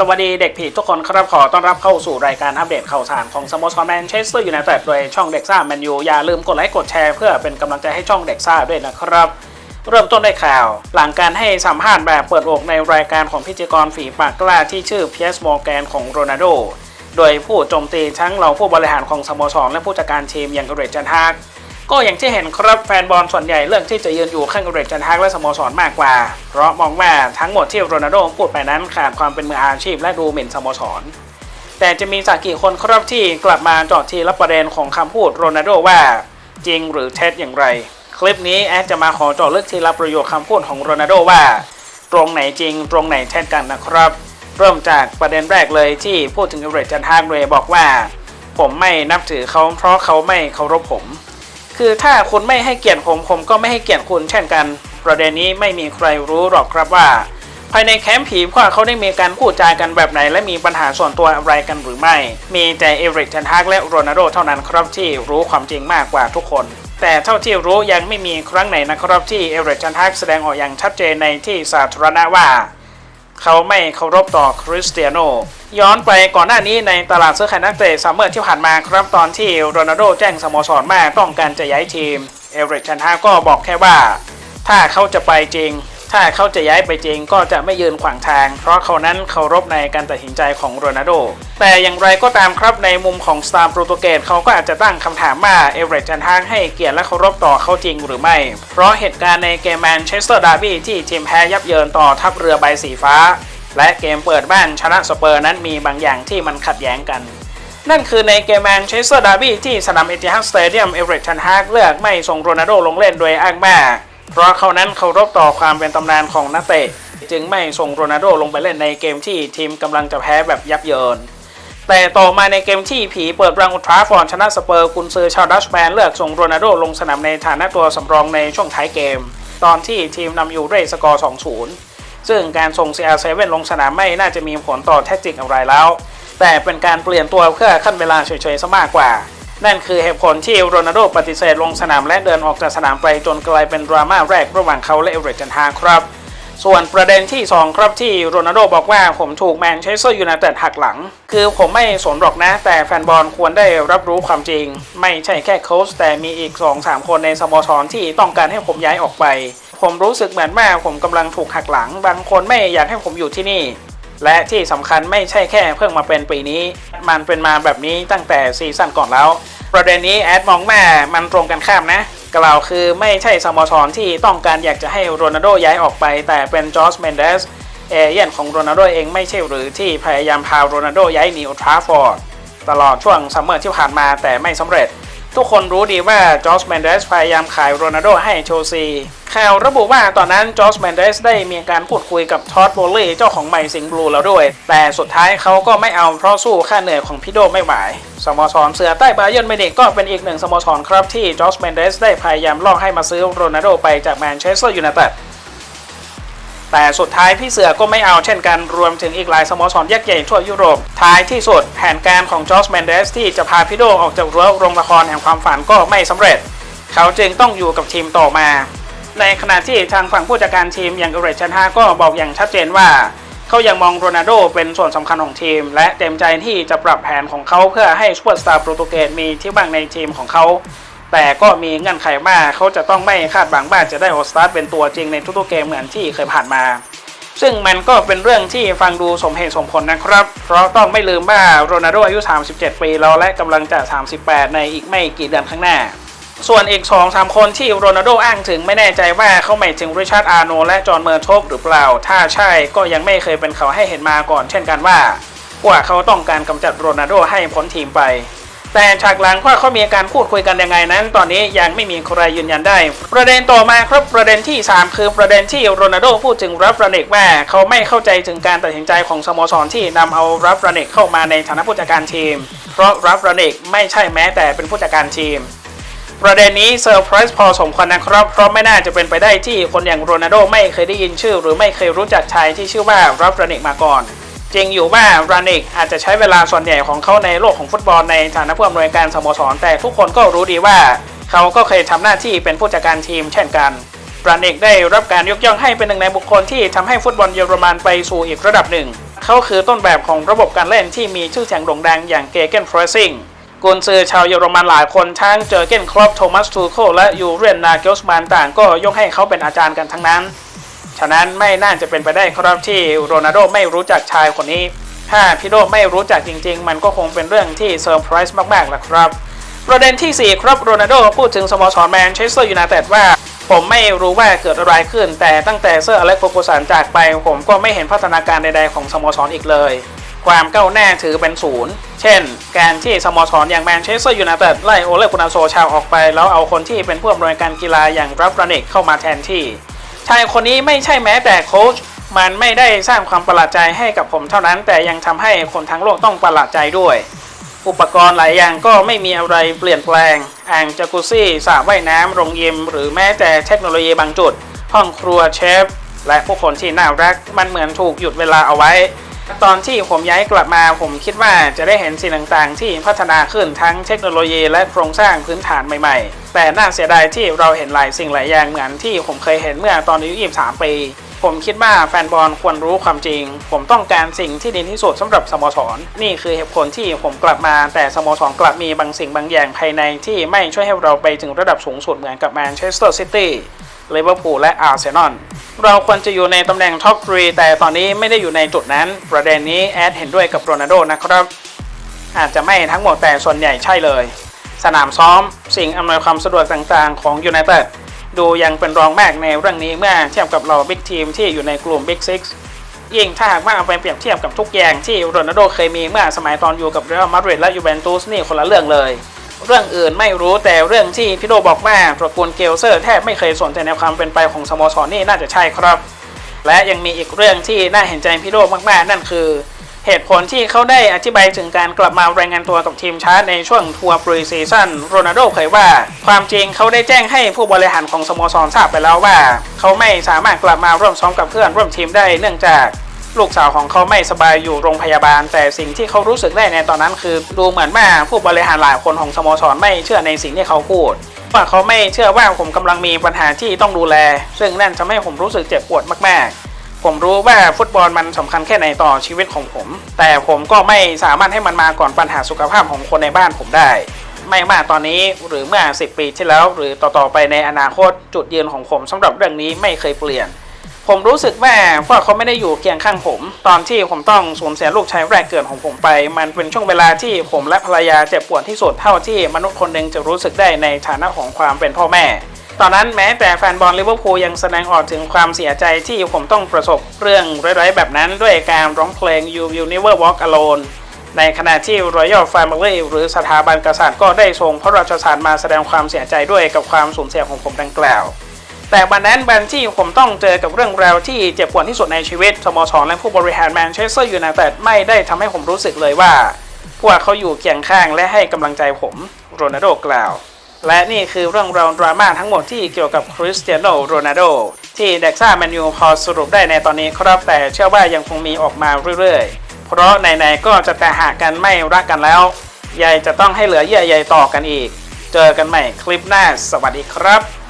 สวัสดีเด็กผีทุกคนครับขอต้อนรับเข้าสู่รายการอัปเดตข่าวสารของสโมสรแมนเชสเตอร์ยูไนเต็ดโดยช่องเด็กซ่าแมนยูอย่าลืมกดไลค์กดแชร์เพื่อเป็นกำลังใจให้ช่องเด็กซ่าด้วยนะครับ เริ่มต้นด้วยข่าว หลังการให้สัมภาษณ์แบบเปิดอกในรายการของพิธีกรฝีปากกล้าที่ชื่อเพียสมอร์แกนของโรนัลโดโดยผู้โจมตีทั้งเราผู้บริหารของสโมสรและผู้จัดการทีมอย่างเรจันฮาก ก็อย่างที่เห็นครับแฟนบอลส่วนใหญ่เลือกที่จะยืนอยู่ข้างเรกจันทากและสโมสรมากกว่า เพราะมองว่าทั้งหมดที่โรนัลโดพูดไปนั้นขาดความเป็นมืออาชีพและดูหมิ่นสโมสร แต่จะมีสักกี่คนครับที่กลับมาจอดทีละประเด็นของคำพูดโรนัลโดว่า จริงหรือเท็จอย่างไร คลิปนี้แอดจะมาขอเจาะลึกทีละประโยคคำพูดของโรนัลโดว่า ตรงไหนจริง ตรงไหนเท็จกันนะครับ เริ่มจากประเด็นแรกเลยที่พูดถึงเรกจันทากเลยบอกว่า ผมไม่นับถือเขาเพราะเขาไม่เคารพผม คือถ้าคุณไม่ให้เกียรติผมผมก็ไม่ให้เกียรติคุณเช่นกัน ประเด็นนี้ไม่มีใครรู้หรอกครับว่า ภายในแคมป์ผีว่าเขาได้มีการพูดจากันแบบไหน และมีปัญหาส่วนตัวอะไรกันหรือไม่ มีแต่เอริกเทนฮากและโรนัลโดเท่านั้นครับที่รู้ความจริงมากกว่าทุกคน แต่เท่าที่รู้ยังไม่มีครั้งไหนนะครับที่เอริกเทนฮากแสดงออกอย่างชัดเจนในที่สาธารณะว่า เขาไม่เคารพต่อคริสเตียโน ย้อนไปก่อนหน้านี้ในตลาดซื้อขายนักเตะซัมเมอร์ที่ผ่านมาครับตอนที่โรนัลโดแจ้งสโมสรมาต้องการจะย้ายทีม เอริกชันฮาก็บอกแค่ว่า ถ้าเขาจะไปจริง ถ้าเขาจะย้ายไปจริงก็จะไม่ยืนขวางทาง เพราะเขานั้นเคารพในการตัดสินใจของโรนัลโด แต่อย่างไรก็ตามครับในมุมของสตาร์โปรตุเกสเขาก็อาจจะตั้งคำถามว่าเอริกชันฮาให้เกียรติและเคารพต่อเขาจริงหรือไม่ เพราะเหตุการณ์ในเกมแมนเชสเตอร์ดาร์บี้ที่ทีมแพ้ยับเยินต่อทัพเรือใบสีฟ้า และเกมเปิดบ้านชนะสเปอร์นั้นมีบางอย่างที่มันขัดแย้งกันนั่นคือในเกมแมนเชสเตอร์ดาร์บี้ที่สนามเอติฮัดสเตเดียมเอเวอเรตันฮากเลือกไม่ส่งโรนัลโดลงเล่นโดยอ้างว่า เพราะเขานั้นเคารพต่อความเป็นตำนานของนักเตะ จึงไม่ส่งโรนัลโดลงไปเล่นในเกมที่ทีมกำลังจะแพ้แบบยับเยิน แต่ต่อมาในเกมที่ผีเปิดรังอุทราฟอร์ชนะสเปอร์กุนซือชาวดัชแมนเลือกส่งโรนัลโดลงสนามในฐานะตัวสำรองในช่วงท้ายเกม ตอนที่ทีมนำอยู่ด้วยสกอร์ 2-0 ซึ่งการส่ง CR7 ลงสนามไม่น่าจะมีผลต่อแท็กติกอะไรแล้ว แต่เป็นการเปลี่ยนตัวเพื่อขั้นเวลาเฉยๆซะมากกว่า นั่นคือเหตุผลที่โรนัลโดปฏิเสธลงสนามและเดินออกจากสนามไปจนกลายเป็นดราม่าแรกระหว่างเขาและเอเวอเรตันฮาครับ ส่วนประเด็นที่ 2 ครับที่โรนัลโดบอกว่าผมถูกแมนเชสเตอร์ยูไนเต็ดหักหลัง คือผมไม่สนหรอกนะ แต่แฟนบอลควรได้รับรู้ความจริง ไม่ใช่แค่โค้ชแต่มีอีก 2-3 คนในสโมสรที่ต้องการให้ผมย้ายออกไป ผมรู้สึกเหมือนว่าผมกำลังถูกหักหลัง บางคนไม่อยากให้ผมอยู่ที่นี่ และที่สำคัญไม่ใช่แค่เพิ่งมาเป็นปีนี้ มันเป็นมาแบบนี้ตั้งแต่ซีซั่นก่อนแล้ว ประเด็นนี้แอดมองว่มันตรงกันข้ามนะ กล่าวคือไม่ใช่สโมสรที่ต้องการอยากจะให้โรนัลโดย้ายออกไป แต่เป็นจอร์จเมนเดสเอเย่นของโรนัลโดเองไม่ใช่หรือที่พยายามพาโรนัลโดย้ายหนีโอลทราฟอร์ดตลอดช่วงซัมเมอร์ที่ผ่านมาแต่ไม่สำเร็จ ทุกคนรู้ดีว่าจอร์จแมนเดสพยายามขายโรนัลโดให้เชลซีข่าวระบุว่าตอนนั้นจอร์จแมนเดสได้มีการพูดคุยกับท็อดโบลลี่เจ้าของไมซิงบลูแล้วด้วย แต่สุดท้ายเขาก็ไม่เอาเพราะสู้ค่าเหนื่อยของพี่โดไม่ไหวสโมสรเสือใต้บาเยิร์นเมดิกก็เป็นอีกหนึ่งสโมสรครับที่จอร์จแมนเดสได้พยายามล่อให้มาซื้อโรนัลโดไปจากแมนเชสเตอร์ยูไนเต็ด แต่สุดท้ายพี่เสือก็ไม่เอาเช่นกันรวมถึงอีกหลายสโมสรยักษ์ใหญ่ทั่วยุโรป ท้ายที่สุดแผนการของจอร์จแมนเดสที่จะพาพี่โดออกจากรั้วโรงละครแห่งความฝันก็ไม่สำเร็จ เขาจึงต้องอยู่กับทีมต่อมา ในขณะที่ทางฝั่งผู้จัดการทีมอย่างเอเรชันฮาก็บอกอย่างชัดเจนว่าเขายังมองโรนัลโดเป็นส่วนสำคัญของทีม และเต็มใจที่จะปรับแผนของเขาเพื่อให้ซูเปอร์สตาร์โปรตุเกสมีที่บ้างในทีมของเขา แต่ก็มีเงื่อนไขว่าเขาจะต้องไม่คาดหวังว่าจะได้ออสตาร์ทเป็นตัวจริงในทุกๆเกมเหมือนที่เคยผ่านมา ซึ่งมันก็เป็นเรื่องที่ฟังดูสมเหตุสมผลนะครับ เพราะต้องไม่ลืมว่าโรนัลโดอายุ 37 ปีแล้วและกำลังจะ 38 ในอีกไม่กี่เดือนข้างหน้าส่วนอีก2-3คนที่โรนัลโดอ้างถึงไม่แน่ใจว่าเขาหมายถึงริชาร์ดอาร์โนและจอห์นเมอร์โทกหรือเปล่า ถ้าใช่ก็ยังไม่เคยเป็นเขาให้เห็นมาก่อน เช่นกันว่าว่าเขาต้องการกำจัดโรนัลโดให้พ้นทีมไป แต่ฉากหลังว่าเขามีการพูดคุยกันยังไงนั้น ตอนนี้ยังไม่มีใครยืนยันได้ ประเด็นต่อมาครับประเด็นที่ 3 คือประเด็นที่โรนัลโดพูดถึงรับรานิกว่าเขาไม่เข้าใจถึงการตัดสินใจของสโมสรที่นำเอารับรานิกเข้ามาในฐานะผู้จัดการทีม เพราะรับรานิกไม่ใช่แม้แต่เป็นผู้จัดการทีมประเด็นนี้เซอร์ไพรส์พอสมควรนะครับ เพราะไม่น่าจะเป็นไปได้ที่คนอย่างโรนัลโดไม่เคยได้ยินชื่อ หรือไม่เคยรู้จักชายที่ชื่อว่ารับรานิกมาก่อน จริงอยู่ว่ารานิกอาจจะใช้เวลาส่วนใหญ่ของเขาในโลกของฟุตบอลในฐานะผู้อำนวยการสโมสร แต่ทุกคนก็รู้ดีว่า เขาก็เคยทำหน้าที่เป็นผู้จัดการทีมเช่นกันรานิกได้รับการยกย่องให้เป็นหนึ่งในบุคคลที่ทำให้ฟุตบอลเยอรมันไปสู่อีกระดับหนึ่ง เขาคือต้นแบบของระบบการเล่นที่มีชื่อเสียงโด่งดังอย่างเกเกนฟรซิงกุนซือชาวเยอรมันหลายคนทั้งเจอเกนครอปโทมัสทูโคและยูเรียนนาเกลสมานต่างก็ยกให้เขาเป็นอาจารย์กันทั้งนั้น ฉะนั้นไม่น่าจะเป็นไปได้ครับที่โรนัลโดไม่รู้จักชายคนนี้ ถ้าพี่โดไม่รู้จักจริง ๆ มันก็คงเป็นเรื่องที่เซอร์ไพรส์มากๆแหละครับประเด็นที่ 4 ครับโรนัลโดพูดถึงสโมสรแมนเชสเตอร์ยูไนเต็ดว่า ผมไม่รู้ว่าเกิดอะไรขึ้น แต่ตั้งแต่เซอร์อเล็กโฟโกสันจากไป ผมก็ไม่เห็นพัฒนาการใดๆของสโมสรออีกเลย ความก้าวหน้าถือเป็นศูนย์เช่น การที่สโมสรอย่างแมนเชสเตอร์ยูไนเต็ดไล่โอเลกุนาโซชาวออกไป แล้วเอาคนที่เป็นผู้อำนวยการกีฬาอย่างรับรานิกเข้ามาแทนที่ ชายคนนี้ไม่ใช่แม้แต่โค้ชมันไม่ได้สร้างความประหลาดใจให้กับผมเท่านั้น แต่ยังทำให้คนทั้งโลกต้องประหลาดใจด้วย อุปกรณ์หลายอย่างก็ไม่มีอะไรเปลี่ยนแปลง อ่างจากุซี่สระว่ายน้ำโรงยิม หรือแม้แต่เทคโนโลยีบางจุด ห้องครัวเชฟ และผู้คนที่น่ารักมันเหมือนถูกหยุดเวลาเอาไว้ ตอนที่ผมย้ายกลับมาผมคิดว่าจะได้เห็นสิ่งต่างๆ ที่พัฒนาขึ้นทั้งเทคโนโลยีและโครงสร้างพื้นฐานใหม่ๆ แต่น่าเสียดายที่เราเห็นหลายสิ่งหลายอย่างเหมือนที่ผมเคยเห็นเมื่อตอนอายุ23 ปีผมคิดว่าแฟนบอลควรรู้ความจริง ผมต้องการสิ่งที่ดีที่สุดสำหรับสโมสร นี่คือเหตุผลที่ผมกลับมา แต่สโมสรกลับมีบางสิ่งบางอย่างภายในที่ไม่ช่วยให้เราไปถึงระดับสูงสุดเหมือนกับแมนเชสเตอร์ซิตี้ ลิเวอร์พูลและอาร์เซนอลเราควรจะอยู่ในตำแหน่งท็อปทรีแต่ตอนนี้ไม่ได้อยู่ในจุดนั้น ประเด็นนี้แอดเห็นด้วยกับโรนัลโดนะครับ อาจจะไม่ทั้งหมดแต่ส่วนใหญ่ใช่เลย สนามซ้อม สิ่งอำนวยความสะดวกต่างๆ ของยูไนเต็ดดูยังเป็นรองมากในเรื่องนี้เมื่อเทียบกับเราบิ๊กทีมที่อยู่ในกลุ่มบิ๊กซิกยิ่งถ้าหากว่าเอาไปเปรียบเทียบกับทุกอย่างที่โรนัลโดเคยมีเมื่อสมัยตอนอยู่กับเรอัลมาดริดและยูเวนตุสนี่คนละเรื่องเลย เรื่องอื่นไม่รู้แต่เรื่องที่พี่โดบอกว่าตระกูลเกลเซอร์แทบไม่เคยสนใจในความเป็นไปของสโมสรนี่น่าจะใช่ครับ และยังมีอีกเรื่องที่น่าเห็นใจพี่โดมากๆ นั่นคือ เหตุผลที่เขาได้อธิบายถึงการกลับมารายงานตัวกับทีมชาร์ในช่วงทัวร์ปรีซีซั่นโรนัลโดเผยว่า ความจริงเขาได้แจ้งให้ผู้บริหารของสโมสรทราบไปแล้วว่า เขาไม่สามารถกลับมาร่วมซ้อมกับเพื่อนร่วมทีมได้เนื่องจาก ลูกสาวของเขาไม่สบายอยู่โรงพยาบาล แต่สิ่งที่เขารู้สึกได้ในตอนนั้นคือดูเหมือนว่าผู้บริหารหลายคนของสโมสรไม่เชื่อในสิ่งที่เขาพูดว่าเขาไม่เชื่อว่าผมกำลังมีปัญหาที่ต้องดูแล ซึ่งนั่นทำให้ผมรู้สึกเจ็บปวดมาก ๆ ผมรู้ว่าฟุตบอลมันสำคัญแค่ไหนต่อชีวิตของผม แต่ผมก็ไม่สามารถให้มันมาก่อนปัญหาสุขภาพของคนในบ้านผมได้ ไม่ว่าตอนนี้หรือเมื่อ 10 ปีที่แล้ว หรือต่อๆไปในอนาคตจุดยืนของผมสำหรับเรื่องนี้ไม่เคยเปลี่ยน ผมรู้สึกว่าพวกเขาไม่ได้อยู่เคียงข้างผม ตอนที่ผมต้องสูญเสียลูกชายแรกเกิดของผมไป มันเป็นช่วงเวลาที่ผมและภรรยาเจ็บปวดที่สุดเท่าที่มนุษย์คนหนึ่งจะรู้สึกได้ในฐานะของความเป็นพ่อแม่ตอนนั้นแม้แต่แฟนบอลลิเวอร์พูลยังแสดงออกถึงความเสียใจที่ผมต้องประสบเรื่องร้ายๆแบบนั้นด้วยการร้องเพลง You Will Never Walk Alone ในขณะที่ Royal Family หรือสถาบันกษัตริย์ก็ได้ส่งพระราชทานมาแสดงความเสียใจด้วยกับความสูญเสียของผมดังกล่าว แต่วันนั้นวันที่ผมต้องเจอกับเรื่องราวที่เจ็บปวดที่สุดในชีวิตสโมสรและผู้บริหารแมนเชสเตอร์ยูไนเต็ดไม่ได้ทำให้ผมรู้สึกเลยว่า พวกเขาอยู่เคียงข้างและให้กำลังใจผมโรนัลโดกล่าว และนี่คือเรื่องราวดราม่าทั้งหมดที่เกี่ยวกับคริสเตียโนโรนัลโดที่เด็กซ่าแมนยูพอสรุปได้ในตอนนี้ครับแต่เชื่อว่ายังคงมีออกมาเรื่อยๆ เพราะไหนๆก็จะแต่หากกันไม่รักกันแล้วยายจะต้องให้เหลือเยื่อใยต่อกันอีก เจอกันใหม่คลิปหน้าสวัสดีครับ